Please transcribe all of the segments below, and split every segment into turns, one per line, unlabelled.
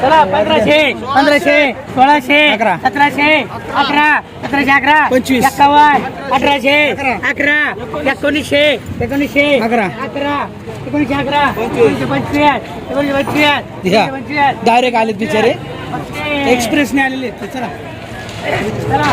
चला पंधराशे पंधराशे सोळाशे
अकरा.
सतराशे अकरा सतराशे अकरा
पंचवीस.
एक्कावन्न अठराशे अकरा एकोणीसशे एकोणीसशे
अकरा.
अकरा एकोणीसशे अकरा एकोणीसशे पंचवीस एकोणीसशे पंचवीस पंचवीस
डायरेक्ट आलेत बिचारे. एक्सप्रेसने आलेले आहेत. चला
चला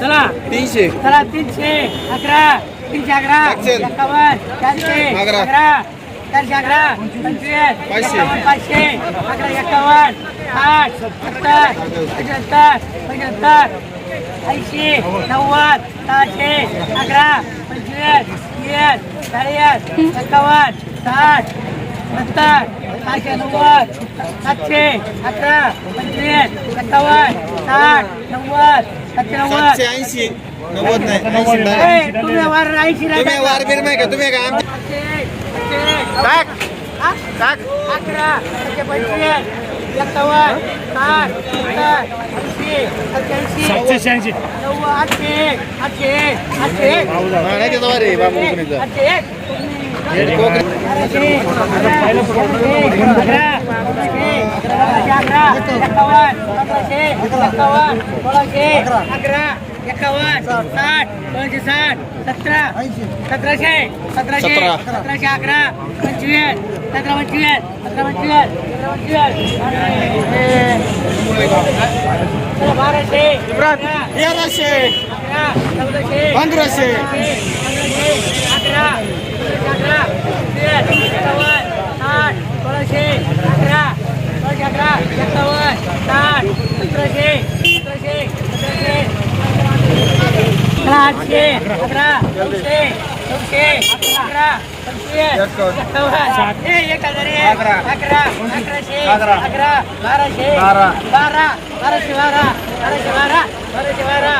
चला
तीनशे
चला तीनशे अकरा तीनशे अकरा
अक्षर.
एक्कावन्न चारशे
अकरा.
चारशे अकरा पंचवीस
पाचशे.
एक्कावन्न, पाचशे अकरा एक्कावन्न साठ सत्तर पंच्याहत्तर पंच्याहत्तर ऐंशी नव्वद सहाशे अकरा पंचवीस तीस चाळीस एक्कावन्न साठ सत्तर सहाशे नव्वद सातशे अठरा पंचवीस सत्तावन्न साठ नव्वद सातशे नव्वद
ऐंशी नव्वद नाही
तुम्ही वार ऐंशी
तुम्ही वार बीर नाही का? तुम्ही
का? अकरा सातशे पंचवीस सत्तावन्न एकावन्न साठ दोनशे साठ सतरा सतराशे सतराशे सतराशे अकरा पंचवीस सतरा पंचवीस सतरा पंचवीस सतरा पंचवीस बाराशे
तेराशे पंधराशे
अकरा अकरा एक्कावन्न साठ सोळाशे अकरा सोळाशे अकरा एक्कावन्न साठ सतराशे सतराशे सतराशे आठशे अकरा नऊशे नऊशे अकरा पंचवीस एक्कावन्न ए, एक हजार एक अकरा अकराशे अकरा बाराशे बारा बाराशे बारा बाराशे बारा